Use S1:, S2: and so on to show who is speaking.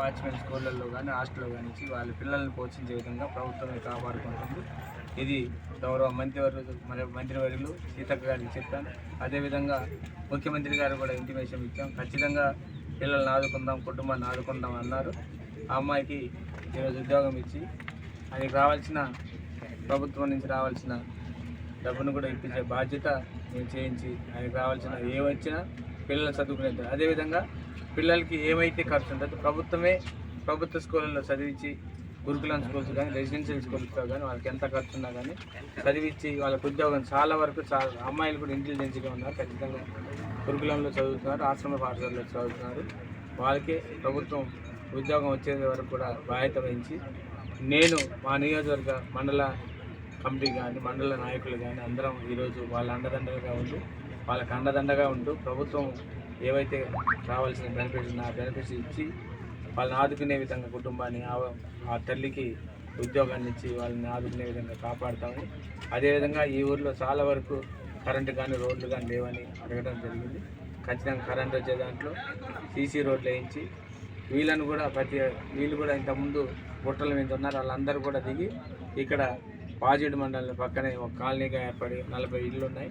S1: Watchman స్కూళ్ళల్లో కానీ హాస్టల్లో కానీ వాళ్ళ పిల్లల్ని పోషించే విధంగా ప్రభుత్వమే కాపాడుకుంటుంది. ఇది గౌరవ మంత్రివర్యులు మరి మంత్రివర్యులు సీతక్క గారికి చెప్పాను. అదేవిధంగా ముఖ్యమంత్రి గారు కూడా ఇంటిమేషన్ ఇచ్చాం. ఖచ్చితంగా పిల్లల్ని ఆదుకుందాం కుటుంబాన్ని ఆదుకుందాం అన్నారు. ఆ అమ్మాయికి ఈరోజు ఉద్యోగం ఇచ్చి ఆయనకి రావాల్సిన ప్రభుత్వం నుంచి రావాల్సిన డబ్బును కూడా ఇప్పించే బాధ్యత నేను చేయించి ఆయనకు రావాల్సిన ఏ వచ్చినా పిల్లలు చదువుకునేది అదేవిధంగా పిల్లలకి ఏమైతే ఖర్చు ఉంటుందో ప్రభుత్వమే ప్రభుత్వ స్కూళ్ళలో చదివించి గురుకులం స్కూల్స్ కానీ రెసిడెన్షియల్ స్కూల్స్లో కానీ వాళ్ళకి ఎంత ఖర్చు ఉన్నా కానీ చదివించి వాళ్ళకి ఉద్యోగం చాలా వరకు చాలా అమ్మాయిలు కూడా ఇంటెలిజెన్స్గా ఉన్నారు ఖచ్చితంగా గురుకులంలో చదువుతున్నారు ఆశ్రమ పాఠశాలలో చదువుతున్నారు. వాళ్ళకే ప్రభుత్వం ఉద్యోగం వచ్చే వరకు కూడా బాధ్యత వహించి నేను మా నియోజకవర్గ మండల కమిటీ కానీ మండల నాయకులు కానీ అందరం ఈరోజు వాళ్ళ అండదండలుగా ఉండి వాళ్ళకి అండదండగా ఉంటూ ప్రభుత్వం ఏవైతే రావాల్సిన బెనిఫిట్స్ ఉన్న బెనిఫిట్స్ ఇచ్చి వాళ్ళని ఆదుకునే విధంగా కుటుంబాన్ని ఆ- ఆ తల్లికి ఉద్యోగాన్ని ఇచ్చి వాళ్ళని ఆదుకునే విధంగా కాపాడుతాము అదేవిధంగా ఈ ఊర్లో చాలా వరకు కరెంటు కానీ రోడ్లు కానీ లేవని అడగడం జరిగింది. ఖచ్చితంగా కరెంట్ వచ్చే దాంట్లో సీసీ రోడ్లు వేయించి వీళ్ళను కూడా ప్రతి వీళ్ళు కూడా ఇంతకుముందు గుట్టల మీద ఉన్నారు. వాళ్ళందరూ కూడా దిగి ఇక్కడ పాజిడ్ మండలం పక్కనే ఒక కాలనీగా ఏర్పడి నలభై ఇళ్ళు ఉన్నాయి.